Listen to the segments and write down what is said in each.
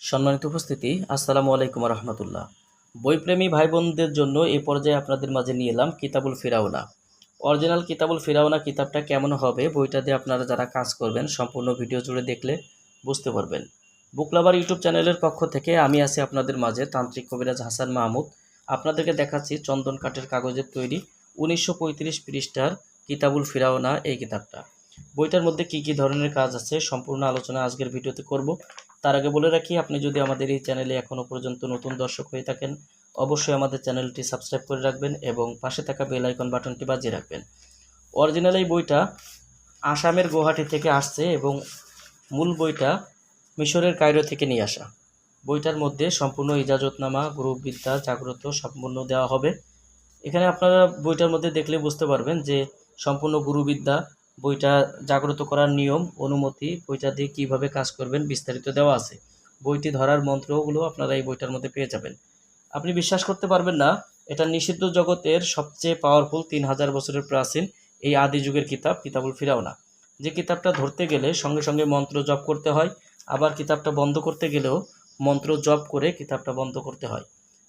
সম্মানিত উপস্থিতি, আসসালামু আলাইকুম রহমতুল্লাহ। বইপ্রেমী ভাই বোনদের জন্য এই পর্যায়ে আপনাদের মাঝে নিয়ে এলাম কিতাবুল ফিরাউনা। অরিজিনাল কিতাবুল ফিরাউনা কিতাবটা কেমন হবে, বইটা দিয়ে আপনারা যারা কাজ করবেন, সম্পূর্ণ ভিডিও জুড়ে দেখলে বুঝতে পারবেন। বুকলাবার ইউটিউব চ্যানেলের পক্ষ থেকে আমি আছি আপনাদের মাঝে তান্ত্রিক কবিরাজ হাসান মাহমুদ। আপনাদেরকে দেখাচ্ছি চন্দন কাঠের কাগজের তৈরি উনিশশো পঁয়ত্রিশ পৃষ্ঠার কিতাবুল ফিরাওনা এই কিতাবটা। বইটার মধ্যে কি কি ধরনের কাজ আছে, সম্পূর্ণ আলোচনা আজকের ভিডিওতে করব। তার আগে বলে রাখি, আপনি যদি আমাদের এই চ্যানেলে এখনও পর্যন্ত নতুন দর্শক হয়ে থাকেন, অবশ্যই আমাদের চ্যানেলটি সাবস্ক্রাইব করে রাখবেন এবং পাশে থাকা বেল আইকন বাটনটি বাজিয়ে রাখবেন। অরিজিনাল এই বইটা আসামের গুয়াহাটি থেকে আসছে এবং মূল বইটা মিশরের কায়রো থেকে নিয়ে আসা। বইটার মধ্যে সম্পূর্ণ ইজাজতনামা গ্রুপবিদ্যা জাগ্রত সম্পূর্ণ দেওয়া হবে। এখানে আপনারা বইটার মধ্যে দেখলে বুঝতে পারবেন যে সম্পূর্ণ গুরুবিদ্যা বইটা জাগ্রত করার নিয়ম, অনুমতি, বইটা দিয়ে কীভাবে কাজ করবেন বিস্তারিত দেওয়া আছে। বইটি ধরার মন্ত্রগুলো আপনারা এই বইটার মধ্যে পেয়ে যাবেন। আপনি বিশ্বাস করতে পারবেন না, এটা নিষিদ্ধ জগতের সবচেয়ে পাওয়ারফুল তিন হাজার বছরের প্রাচীন এই আদি যুগের কিতাব, কিতাবুল ফিরাওনা। যে কিতাবটা ধরতে গেলে সঙ্গে সঙ্গে মন্ত্র জপ করতে হয়, আবার কিতাবটা বন্ধ করতে গেলেও মন্ত্র জপ করে কিতাবটা বন্ধ করতে হয়।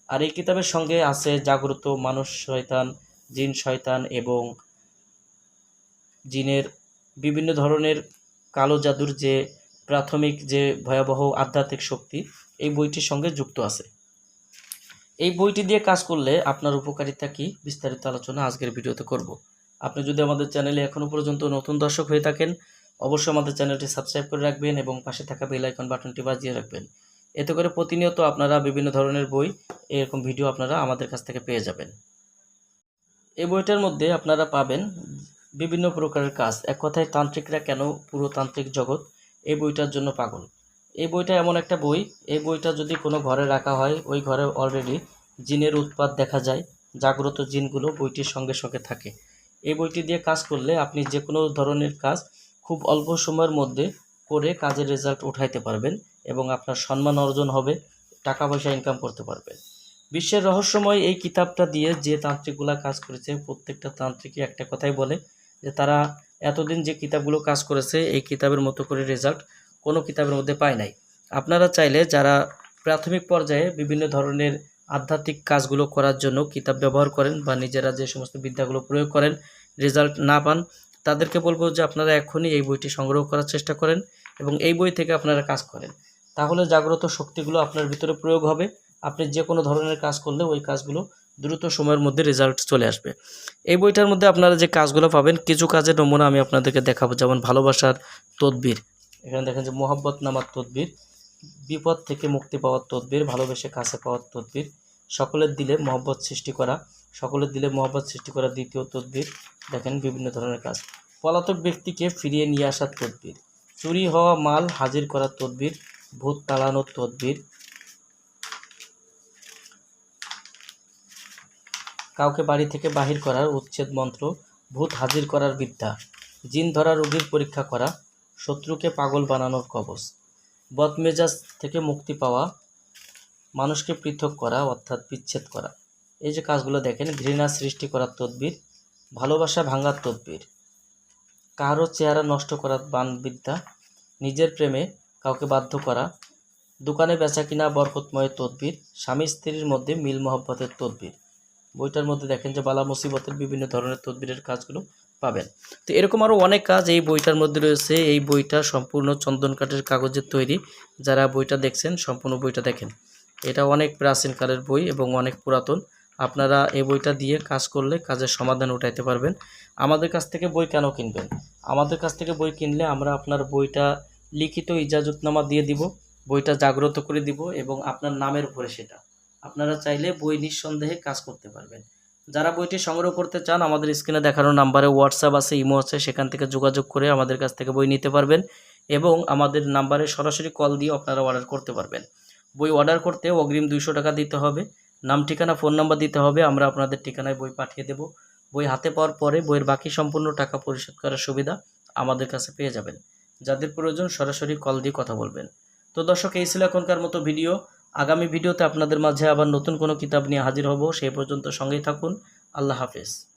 আর এই কিতাবের সঙ্গে আছে জাগ্রত মানুষ, শয়তান, জিন, শয়তান এবং জিনের বিভিন্ন ধরনের কালো জাদুর যে প্রাথমিক যে ভয়াবহ আধ্যাত্মিক শক্তি, এই বইটির সঙ্গে যুক্ত আছে। এই বইটি দিয়ে কাজ করলে আপনার উপকারিতা কি, বিস্তারিত আলোচনা আজকের ভিডিওতে করব। আপনি যদি আমাদের চ্যানেলে এখনও পর্যন্ত নতুন দর্শক হয়ে থাকেন, অবশ্যই আমাদের চ্যানেলটি সাবস্ক্রাইব করে রাখবেন এবং পাশে থাকা বেল আইকন বাটনটি বাজিয়ে রাখবেন। এতে করে প্রতিনিয়ত আপনারা বিভিন্ন ধরনের বই, এরকম ভিডিও আপনারা আমাদের কাছ থেকে পেয়ে যাবেন। এই বইটার মধ্যে আপনারা পাবেন বিভিন্ন প্রকারের কাজ। এক কথায় তান্ত্রিকরা কেন পুরো তান্ত্রিক জগৎ? এই বইটার জন্য পাগল। এই বইটা এমন একটা বই। এই বইটা যদি কোনো ঘরে রাখা হয়, ওই ঘরে অলরেডি জিনের উৎপাত দেখা যায়। জাগ্রত জিনগুলো বইটির সঙ্গে সঙ্গে থাকে। এই বইটি দিয়ে কাজ করলে আপনি যে কোনো ধরনের কাজ খুব অল্প সময়ের মধ্যে করে কাজের রেজাল্ট উঠাইতে পারবেন এবং আপনার সম্মান অর্জন হবে টাকা পয়সা ইনকাম করতে পারবেন। বিশ্বের রহস্যময় এই কিতাবটা দিয়ে যে তান্ত্রিকগুলা কাজ করেছে, প্রত্যেকটা তান্ত্রিকই একটা কথাই বলে যে তারা এতদিন যে কিতাবগুলো কাজ করেছে, এই কিতাবের মতো করে রেজাল্ট কোনো কিতাবের মধ্যে পায় নাই। আপনারা চাইলে যারা প্রাথমিক পর্যায়ে বিভিন্ন ধরনের আধ্যাত্মিক কাজগুলো করার জন্য কিতাব ব্যবহার করেন বা নিজেরা যে সমস্ত বিদ্যাগুলো প্রয়োগ করেন রেজাল্ট না পান, তাদেরকে বলব যে আপনারা এখনই এই বইটি সংগ্রহ করার চেষ্টা করেন এবং এই বই থেকে আপনারা কাজ করেন। তাহলে জাগ্রত শক্তিগুলো আপনার ভিতরে প্রয়োগ হবে। আপনি যে কোনো ধরনের কাজ করলে ওই কাজগুলো দ্রুত সময়ের মধ্যে রেজাল্ট চলে আসবে। এই বইটার মধ্যে আপনারা যে কাজগুলো পাবেন, কিছু কাজের নমুনা আমি আপনাদেরকে দেখাবো। যেমন ভালোবাসার তদবির। এখানে দেখেন যে মোহাব্বত নামার তদবির, বিপদ থেকে মুক্তি পাওয়ার তদবির, ভালোবেসে কাছে পাওয়ার তদবির, সকলের দিলে মহব্বত সৃষ্টি করা, সকলের দিলে মহব্বত সৃষ্টি করা দ্বিতীয় তদবির, দেখেন বিভিন্ন ধরনের কাজ। পলাতক ব্যক্তিকে ফিরিয়ে নিয়ে আসার তদবির, চুরি হওয়া মাল হাজির করার তদবির, ভূত তাড়ানোর তদবির কাউকে বাড়ি থেকে বাহির করার উচ্ছেদ মন্ত্র, ভূত হাজির করার বিদ্যা, জিন ধরা রোগীর পরীক্ষা করা, শত্রুকে পাগল বানানোর কবচ, বদমেজাজ থেকে মুক্তি পাওয়া, মানুষকে পৃথক করা অর্থাৎ বিচ্ছেদ করা। এই যে কাজগুলো দেখেন, ঘৃণা সৃষ্টি করার তদবির, ভালোবাসা ভাঙার তদবির, কারও চেহারা নষ্ট করার বানবিদ্যা, নিজের প্রেমে কাউকে বাধ্য করা, দোকানে বেচা কিনা বরকতময় তদবির, স্বামী স্ত্রীর মধ্যে মিল মহব্বতের তদবির। বইটার মধ্যে দেখেন যে বালা মুসিবতের বিভিন্ন ধরনের তদবিরের কাজগুলো পাবেন। তো এরকম আরও অনেক কাজ এই বইটার মধ্যে রয়েছে। এই বইটা সম্পূর্ণ চন্দন কাঠের কাগজের তৈরি। যারা বইটা দেখছেন, সম্পূর্ণ বইটা দেখেন। এটা অনেক প্রাচীনকালের বই এবং অনেক পুরাতন। আপনারা এই বইটা দিয়ে কাজ করলে কাজের সমাধান উঠাইতে পারবেন। আমাদের কাছ থেকে বই কেন কিনবেন? আমাদের কাছ থেকে বই কিনলে আমরা আপনার বইটা লিখিত ইজাজতনামা দিয়ে দিব, বইটা জাগ্রত করে দিব এবং আপনার নামের উপরে সেটা। আপনারা চাইলে বই নিঃসন্দেহে কাজ করতে পারবেন। যারা বইটি সংগ্রহ করতে চান, আমাদের স্ক্রিনে দেখানো নাম্বারে হোয়াটসঅ্যাপ আছে, ইমো আছে, সেখান থেকে যোগাযোগ করে আমাদের কাছ থেকে বই নিতে পারবেন এবং আমাদের নাম্বারে সরাসরি কল দিয়ে আপনারা অর্ডার করতে পারবেন। বই অর্ডার করতে অগ্রিম দুইশো টাকা দিতে হবে, নাম, ঠিকানা ফোন নাম্বার দিতে হবে, আমরা আপনাদের ঠিকানায় বই পাঠিয়ে দেব। বই হাতে পাওয়ার পরে বইয়ের বাকি সম্পূর্ণ টাকা পরিশোধ করার সুবিধা আমাদের কাছে পেয়ে যাবেন। যাদের প্রয়োজন সরাসরি কল দিয়ে কথা বলবেন। তো দর্শক, এই ছিল এখনকার মতো ভিডিও। আগামী ভিডিওতে আপনাদের মাঝে আবার নতুন কোনো কিতাব নিয়ে হাজির হব। সেই পর্যন্ত সঙ্গেই থাকুন। আল্লাহ হাফেজ।